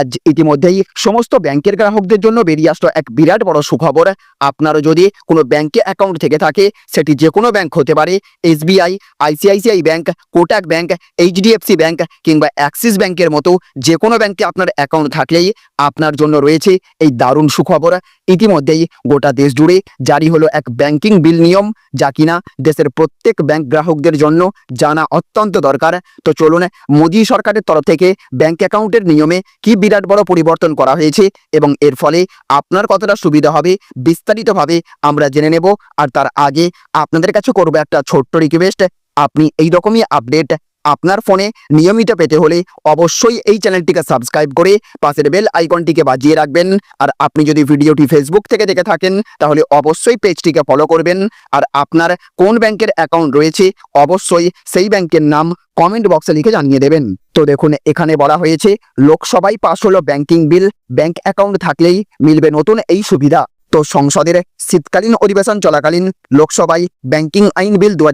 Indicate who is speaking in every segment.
Speaker 1: আজ ইতিমধ্যেই সমস্ত ব্যাংকের গ্রাহকদের জন্য বেরিয়ে আসলো এক বিরাট বড় সুখবর। আপনারও যদি কোনো ব্যাংকে অ্যাকাউন্ট থেকে থাকে, সেটি যে কোনো ব্যাংক হতে পারে, SBI, ICICI bank, Kotak bank, HDFC bank কিংবা অ্যাক্সিস ব্যাংকের মতো যে কোনো ব্যাংকে আপনার অ্যাকাউন্ট থাকলেই আপনার জন্য রয়েছে এই দারুণ সুখবর। ইতিমধ্যেই গোটা দেশ জুড়ে জারি হলো এক ব্যাংকিং বিল নিয়ম, যা কিনা দেশের প্রত্যেক ব্যাংক গ্রাহকদের জন্য জানা অত্যন্ত দরকার। তো চলুন মোদী সরকারের তরফ থেকে ব্যাংক অ্যাকাউন্টের নিয়মে কি বিরাট বড় পরিবর্তন করা হয়েছে এবং এর ফলে আপনার কতটা সুবিধা হবে বিস্তারিতভাবে আমরা জেনে নেব। আর তার আগে আপনাদের কাছে করব একটা ছোট্ট রিকোয়েস্ট আপনি এই রকমই আপডেট আপনার ফোনে নিয়মিত পেতে হলে অবশ্যই এই চ্যানেলটিকে সাবস্ক্রাইব করে পাশের বেল আইকনটিকে বাজিয়ে রাখবেন। আর আপনি যদি ভিডিওটি ফেসবুক থেকে দেখে থাকেন, তাহলে অবশ্যই পেজটিকে ফলো করবেন। আর আপনার কোন ব্যাংকের অ্যাকাউন্ট রয়েছে, অবশ্যই সেই ব্যাংকের নাম কমেন্ট বক্সে লিখে জানিয়ে দেবেন। তো দেখুন, এখানে বলা হয়েছে, লোকসভায় পাশ হলো ব্যাংকিং বিল ব্যাংক অ্যাকাউন্ট থাকলেই মিলবে নতুন এই সুবিধা। তো সংসদের শীতকালীন অধিবেশন চলাকালীন লোকসভায় ব্যাংকিং আইন বিল দু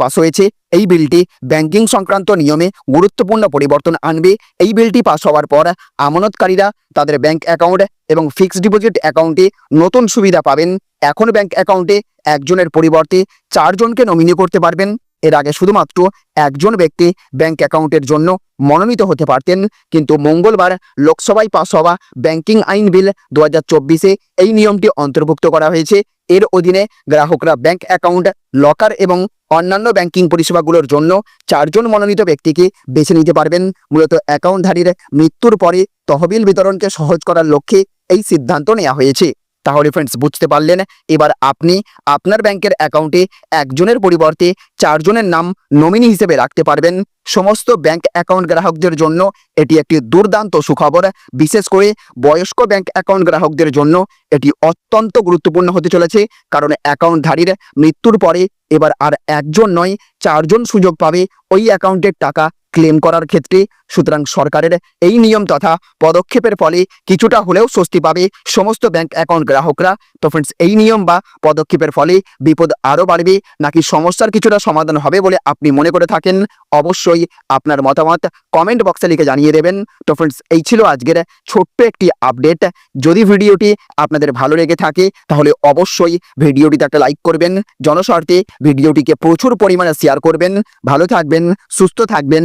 Speaker 1: পাস হয়েছে। এই বিলটি ব্যাংকিং সংক্রান্ত নিয়মে গুরুত্বপূর্ণ পরিবর্তন আনবে। এই বিলটি পাস হওয়ার পর আমানতকারীরা তাদের ব্যাংক অ্যাকাউন্ট এবং ফিক্সড ডিপোজিট অ্যাকাউন্টে নতুন সুবিধা পাবেন। এখন ব্যাংক অ্যাকাউন্টে একজনের পরিবর্তে চারজনকে নমিনি করতে পারবেন। এর আগে শুধুমাত্র একজন ব্যক্তি ব্যাংক অ্যাকাউন্টের জন্য মনোনীত হতে পারতেন, কিন্তু মঙ্গলবার লোকসভায় পাস হওয়া ব্যাংকিং আইন বিল দু হাজার এই নিয়মটি অন্তর্ভুক্ত করা হয়েছে। এর অধীনে গ্রাহকরা ব্যাংক অ্যাকাউন্ট লকার এবং অন্যান্য ব্যাংকিং পরিষেবাগুলোর জন্য চারজন মনোনীত ব্যক্তিকে বেছে নিতে পারবেন। মূলত অ্যাকাউন্টধারীর মৃত্যুর পরে তহবিল বিতরণকে সহজ করার লক্ষ্যে এই সিদ্ধান্ত নেওয়া হয়েছে। তাহলে ফ্রেন্ডস বুঝতে পারলেন? এবার আপনি আপনার ব্যাংকের অ্যাকাউন্টে একজনের পরিবর্তে চারজনের নাম নমিনি হিসেবে রাখতে পারবেন। সমস্ত ব্যাংক অ্যাকাউন্ট গ্রাহকদের জন্য এটি একটি দুর্দান্ত সুখবর। বিশেষ করে বয়স্ক ব্যাংক অ্যাকাউন্ট গ্রাহকদের জন্য এটি অত্যন্ত গুরুত্বপূর্ণ হতে চলেছে, কারণ অ্যাকাউন্টধারীর মৃত্যুর পরে এবার আর একজন নয়, চারজন সুযোগ পাবে ওই অ্যাকাউন্টের টাকা ক্লেম করার ক্ষেত্রে। সুতরাং সরকারের এই নিয়ম তথা পদক্ষেপের ফলে কিছুটা হলেও স্বস্তি পাবে সমস্ত ব্যাংক অ্যাকাউন্ট গ্রাহকরা। তো ফ্রেন্ডস এই নিয়ম বা পদক্ষেপের ফলে বিপদ আরও বাড়বে, নাকি সমস্যার কিছুটা সমাধান হবে বলে আপনি মনে করে থাকেন? অবশ্যই আপনার মতামত কমেন্ট বক্সে লিখে জানিয়ে দেবেন। তো ফ্রেন্ডস এই ছিল আজকের ছোট্ট একটি আপডেট যদি ভিডিওটি আপনাদের ভালো লেগে থাকে, তাহলে অবশ্যই ভিডিওটিতে একটা লাইক করবেন। জনস্বার্থে ভিডিওটিকে প্রচুর পরিমাণে শেয়ার করবেন। ভালো থাকবেন, সুস্থ থাকবেন।